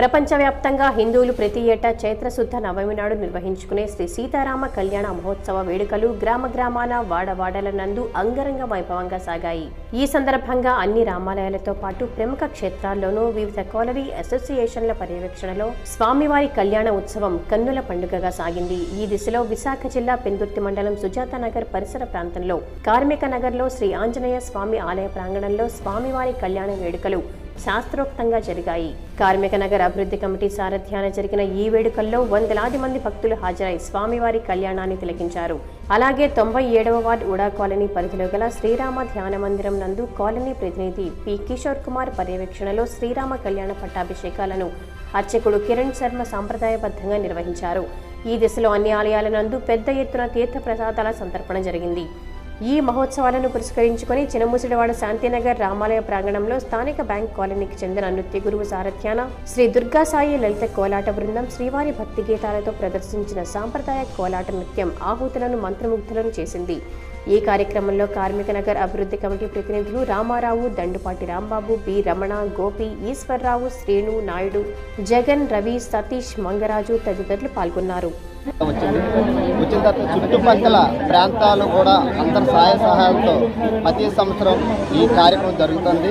ప్రపంచవ్యాప్తంగా హిందువులు ప్రతి ఏటా చైత్రశుద్ధ నవమి నాడు నిర్వహించుకునే శ్రీ సీతారామ కళ్యాణ మహోత్సవ వేడుకలు గ్రామ గ్రామాన వాడవాడల నందు అంగరంగ వైభవంగా సాగాయి. ఈ సందర్భంగా అన్ని రామాలయాలతో పాటు ప్రముఖ క్షేత్రాల్లోనూ వివిధ కాలనీ అసోసియేషన్ల పర్యవేక్షణలో స్వామివారి కళ్యాణ ఉత్సవం కన్నుల పండుగగా సాగింది. ఈ దిశలో విశాఖ జిల్లా పెందుర్తి మండలం సుజాత నగర్ పరిసర ప్రాంతంలో కార్మిక నగర్లో శ్రీ ఆంజనేయ స్వామి ఆలయ ప్రాంగణంలో స్వామివారి కళ్యాణ వేడుకలు శాస్త్రోక్తంగా జరిగాయి. కార్మిక నగర్ అభివృద్ధి కమిటీ సారథ్యాన జరిగిన ఈ వేడుకల్లో వందలాది మంది భక్తులు హాజరై స్వామివారి కళ్యాణాన్ని తిలకించారు. అలాగే తొంభై ఏడవ వార్డు ఉడా కాలనీ పరిధిలో గల శ్రీరామ ధ్యాన మందిరం నందు కాలనీ ప్రతినిధి పి. కిషోర్ కుమార్ పర్యవేక్షణలో శ్రీరామ కళ్యాణ పట్టాభిషేకాలను అర్చకుడు కిరణ్ శర్మ సాంప్రదాయబద్ధంగా నిర్వహించారు. ఈ దిశలో అన్ని ఆలయాల నందు పెద్ద ఎత్తున తీర్థ ప్రసాదాల సంతర్పణ జరిగింది. ఈ మహోత్సవాలను పురస్కరించుకొని చినముసిడివాడ శాంతినగర్ రామాలయ ప్రాంగణంలో స్థానిక బ్యాంక్ కాలనీకి చెందిన నృత్య గురువు సారథ్యాన శ్రీ దుర్గాసాయి లలిత కోలాట బృందం శ్రీవారి భక్తి గీతాలతో ప్రదర్శించిన సాంప్రదాయ కోలాట నృత్యం ఆహుతులను మంత్రముగ్ధులను చేసింది. ఈ కార్యక్రమంలో కార్మిక నగర్ అభివృద్ధి కమిటీ ప్రతినిధులు రామారావు దండుపాటి రాంబాబు బి రమణ గోపి ఈశ్వర్రావు శ్రేణు నాయుడు జగన్ రవి సతీష్ మంగరాజు తదితరులు పాల్గొన్నారు. వచ్చింది. వచ్చిన తర్వాత చుట్టుపక్కల ప్రాంతాలు కూడా అందరి సహాయ సహాయాలతో ప్రతి సంవత్సరం ఈ కార్యక్రమం జరుగుతుంది.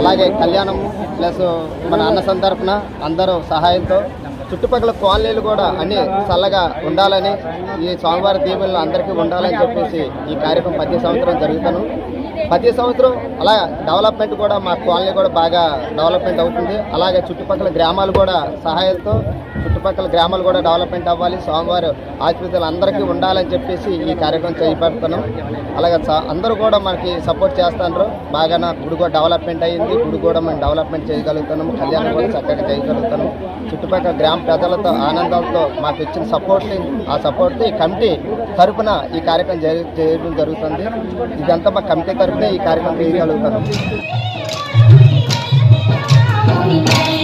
అలాగే కళ్యాణం ప్లస్ మన అన్న సందర్భన అందరూ సహాయంతో చుట్టుపక్కల కాలనీలు కూడా అన్ని చల్లగా ఉండాలని ఈ స్వామివారి దీవులు అందరికీ ఉండాలని చెప్పేసి ఈ కార్యక్రమం ప్రతి సంవత్సరం జరుగుతాను. ప్రతి సంవత్సరం అలా డెవలప్మెంట్ కూడా మా కాలనీ కూడా బాగా డెవలప్మెంట్ అవుతుంది. అలాగే చుట్టుపక్కల గ్రామాలు కూడా సహాయంతో చుట్టుపక్కల గ్రామాలు కూడా డెవలప్మెంట్ అవ్వాలి. స్వామివారు ఆసుపత్రులు అందరికీ ఉండాలని చెప్పేసి ఈ కార్యక్రమం చేపడుతున్నాం. అలాగే అందరూ కూడా మనకి సపోర్ట్ చేస్తున్నారు బాగా గుడి కూడా డెవలప్మెంట్ అయ్యింది గుడి కూడా మనం డెవలప్మెంట్ చేయగలుగుతున్నాము కళ్యాణం కూడా చక్కగా చేయగలుగుతున్నాము చుట్టుపక్కల గ్రామ ప్రజలతో ఆనందంతో మాకు ఇచ్చిన సపోర్ట్ని ఆ సపోర్ట్ ఈ కమిటీ తరఫున ఈ కార్యక్రమం చేయడం జరుగుతుంది. ఇదంతా మా కమిటీ తరఫున ఈ కార్యక్రమం చేయగలుగుతున్నాం. Thank you.